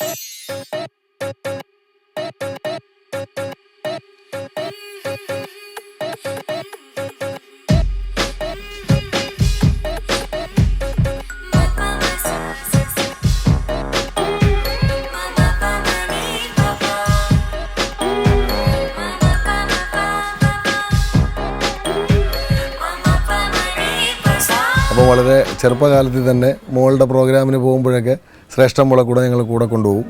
Thank you. അപ്പോൾ വളരെ ചെറുപ്പകാലത്തിൽ തന്നെ മോളുടെ പ്രോഗ്രാമിന് പോകുമ്പോഴൊക്കെ ശ്രേഷ്ഠ മോളെ കൂടെ ഞങ്ങൾ കൂടെ കൊണ്ടുപോകും.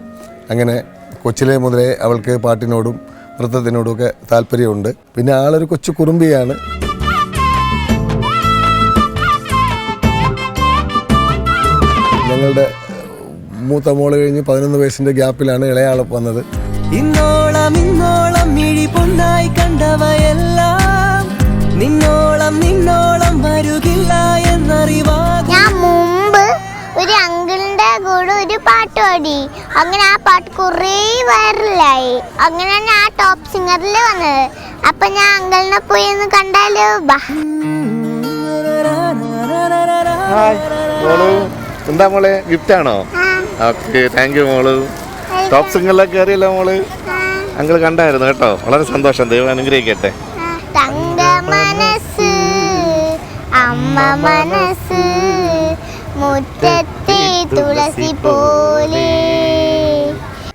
അങ്ങനെ കൊച്ചിലെ മുതലേ അവൾക്ക് പാട്ടിനോടും നൃത്തത്തിനോടും ഒക്കെ താല്പര്യമുണ്ട്. പിന്നെ ആളൊരു കൊച്ചു കുറുമ്പിയാണ്. ഞങ്ങളുടെ മൂത്ത മോൾ കഴിഞ്ഞ് പതിനൊന്ന് വയസ്സിന്റെ ഗ്യാപ്പിലാണ് ഇളയാൾ വന്നത്. ഇന്നോളം ഇന്നോളം മിഴി പൊന്നായി കണ്ടവയെല്ലാം അങ്കിളിന്റെ ഒരു പാട്ട് പാടി. അങ്ങനെ ആ പാട്ട് കുറേ വൈറലായി. അങ്ങനെയാണ് ആ ടോപ്പ് സിംഗറിൽ വന്നത്. അപ്പൊ ഞാൻ അങ്കിളിനെ പോയി ഒന്ന് കണ്ടാലോ? ഹായ് എന്താ മോളെ? ഗിഫ്റ്റ് ആണോ? ഓക്കെ താങ്ക് യു മോൾ. ടോപ്പ് സിംഗറിലൊക്കെ കയറിയല്ലോ മോൾ. അങ്കിൾ കണ്ടായിരുന്നു കേട്ടോ. വളരെ സന്തോഷം. ദൈവം അനുഗ്രഹിക്കട്ടെ. തങ്ക മനസ്സ് അമ്മ മനസ്സ് മുറ്റത്തെ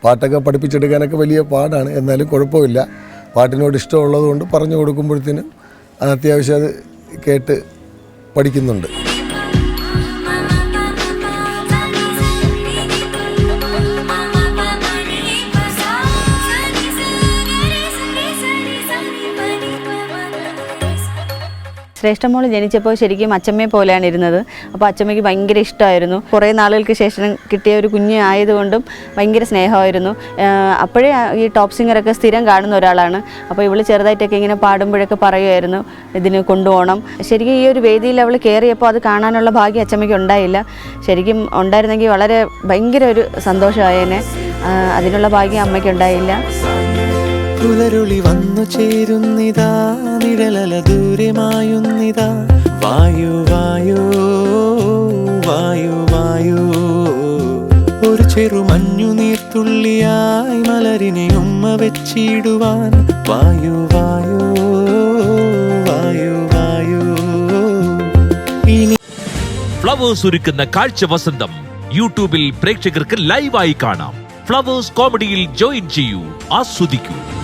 പാട്ടൊക്കെ പഠിപ്പിച്ചെടുക്കാനൊക്കെ വലിയ പാടാണ് എന്നാലും കുഴപ്പമില്ല. പാട്ടിനോട് ഇഷ്ടമുള്ളത് കൊണ്ട് പറഞ്ഞു കൊടുക്കുമ്പോഴത്തേനും അത് അത്യാവശ്യം അത് കേട്ട് പഠിക്കുന്നുണ്ട്. ശ്രേഷ്ഠമോൾ ജനിച്ചപ്പോൾ ശരിക്കും അച്ചമ്മയെ പോലെയാണ് ഇരുന്നത്. അപ്പോൾ അച്ചമ്മയ്ക്ക് ഭയങ്കര ഇഷ്ടമായിരുന്നു. കുറേ നാളുകൾക്ക് ശേഷം കിട്ടിയ ഒരു കുഞ്ഞ് ആയതുകൊണ്ടും ഭയങ്കര സ്നേഹമായിരുന്നു. അപ്പോഴേ ഈ ടോപ്പ് സിംഗറൊക്കെ സ്ഥിരം കാണുന്ന ഒരാളാണ്. അപ്പോൾ ഇവൾ ചെറുതായിട്ടൊക്കെ ഇങ്ങനെ പാടുമ്പോഴൊക്കെ പറയുമായിരുന്നു ഇതിന് കൊണ്ടുപോകണം. ശരിക്കും ഈ ഒരു വേദിയിൽ അവൾ കയറിയപ്പോൾ അത് കാണാനുള്ള ഭാഗ്യം അച്ചമ്മയ്ക്ക് ഉണ്ടായില്ല. ശരിക്കും ഉണ്ടായിരുന്നെങ്കിൽ വളരെ ഭയങ്കര ഒരു സന്തോഷമായേനെ അതിനുള്ള ഭാഗ്യം അമ്മയ്ക്ക് ഉണ്ടായില്ല. പുലരുളി വന്നു ചേരുന്നിതാ നിഴലല ദൂരമായുന്നിതാ. വായു വായു വായു വായു. ഒരു ചെറു മഞ്ഞു നീർത്തുള്ളിയായി മലരിനെ ഉമ്മ വെച്ചിടുവാൻ. വായു വായു വായു ഫ്ലവേഴ്സ് ഒരുക്കുന്ന കാഴ്ച വസന്തം യൂട്യൂബിൽ പ്രേക്ഷകർക്ക് ലൈവായി കാണാം. ഫ്ലവേഴ്സ് കോമഡിയിൽ ജോയിൻ ചെയ്യൂ ആസ്വദിക്കൂ.